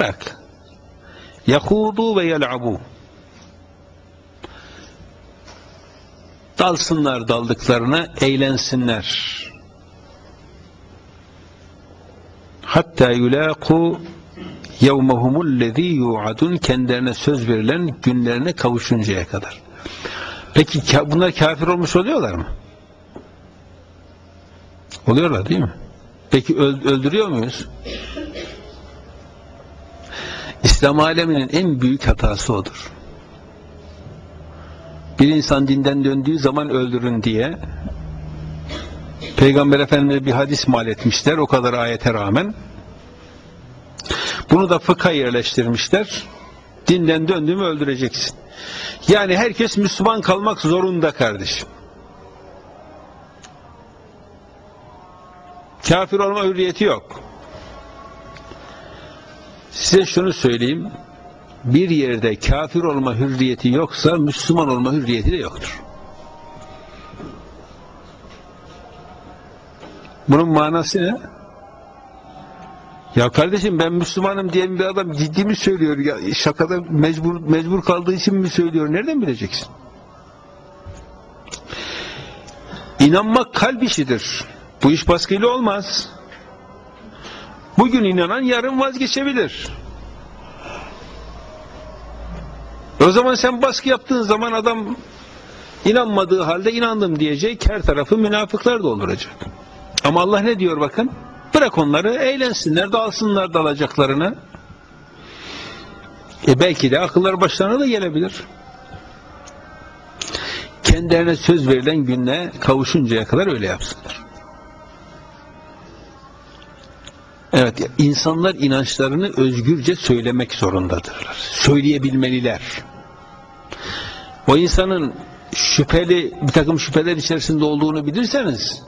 Bırak. Yahudu ve yel'abu. Dalsınlar daldıklarına, eğlensinler. Hatta yulaku yevmehumullezî yu'adun kendilerine söz verilen günlerine kavuşuncaya kadar. Peki bunlar kafir olmuş oluyorlar mı? Oluyorlar değil mi? Peki öl- öldürüyor muyuz? İslam aleminin en büyük hatası odur. Bir insan dinden döndüğü zaman öldürün diye Peygamber Efendimiz'e bir hadis mal etmişler o kadar ayete rağmen. Bunu da fıkha yerleştirmişler. Dinden döndüğümü öldüreceksin. Yani herkes Müslüman kalmak zorunda kardeşim. Kafir olma hürriyeti yok. Size şunu söyleyeyim. Bir yerde kafir olma hürriyeti yoksa Müslüman olma hürriyeti de yoktur. Bunun manası ne? Ya kardeşim ben Müslümanım diyen bir adam ciddi mi söylüyor? Ya şakada mecbur mecbur kaldığı için mi söylüyor? Nereden bileceksin? İnanmak kalp işidir. Bu iş baskıyla olmaz. Bugün inanan yarın vazgeçebilir. O zaman sen baskı yaptığın zaman adam inanmadığı halde inandım diyecek. Her tarafı münafıklar dolduracak. Ama Allah ne diyor bakın? Bırak onları eğlensinler, dalsınlar dalacaklarını. E belki de akıllar başlarına da gelebilir. Kendilerine söz verilen günle kavuşuncaya kadar öyle yapsınlar. Evet, insanlar inançlarını özgürce söylemek zorundadırlar. Söyleyebilmeliler. O insanın şüpheli, bir takım şüpheler içerisinde olduğunu bilirseniz,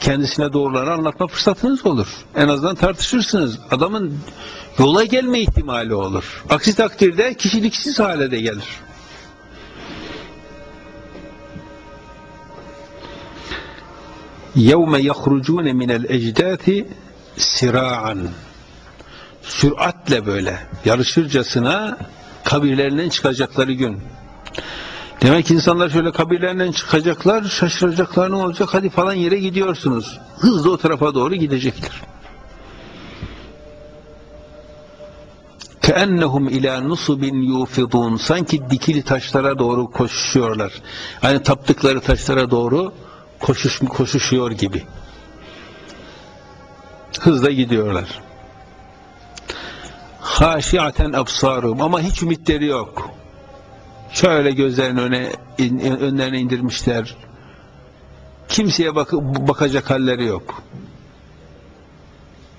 kendisine doğruları anlatma fırsatınız olur. En azından tartışırsınız. Adamın yola gelme ihtimali olur. Aksi takdirde kişiliksiz hale de gelir. يَوْمَ يَخْرُجُونَ مِنَ الْاَجْدَاثِ sira'an süratle böyle yarışırcasına kabirlerinden çıkacakları gün. Demek insanlar şöyle kabirlerinden çıkacaklar, şaşıracaklar ne olacak hadi falan yere gidiyorsunuz. Hızla o tarafa doğru gidecekler. Keennehum ila nusubin yufidun sanki dikili taşlara doğru koşuyorlar. Yani taptıkları taşlara doğru koşuş, koşuşuyor gibi hızla gidiyorlar. Haşiaten absarum ama hiç ümitleri yok. Şöyle gözlerini öne in, önlerine indirmişler. Kimseye bak, bakacak halleri yok.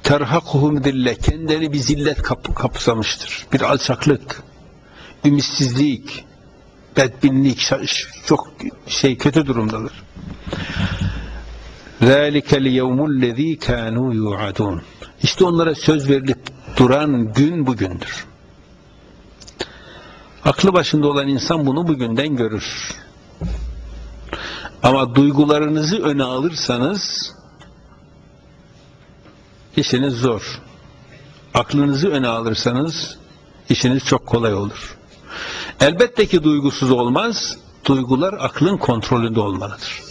Terhakuhum dille kendileri bir zillet kap, kapsamıştır. Bir alçaklık, ümitsizlik, bedbinlik, çok şey kötü durumdadır. ذَٰلِكَ الْيَوْمُ الَّذ۪ي كَانُوا يُوعَدُونَ İşte onlara söz verilip duran gün bugündür. Aklı başında olan insan bunu bugünden görür. Ama duygularınızı öne alırsanız işiniz zor. Aklınızı öne alırsanız işiniz çok kolay olur. Elbette ki duygusuz olmaz, duygular aklın kontrolünde olmalıdır.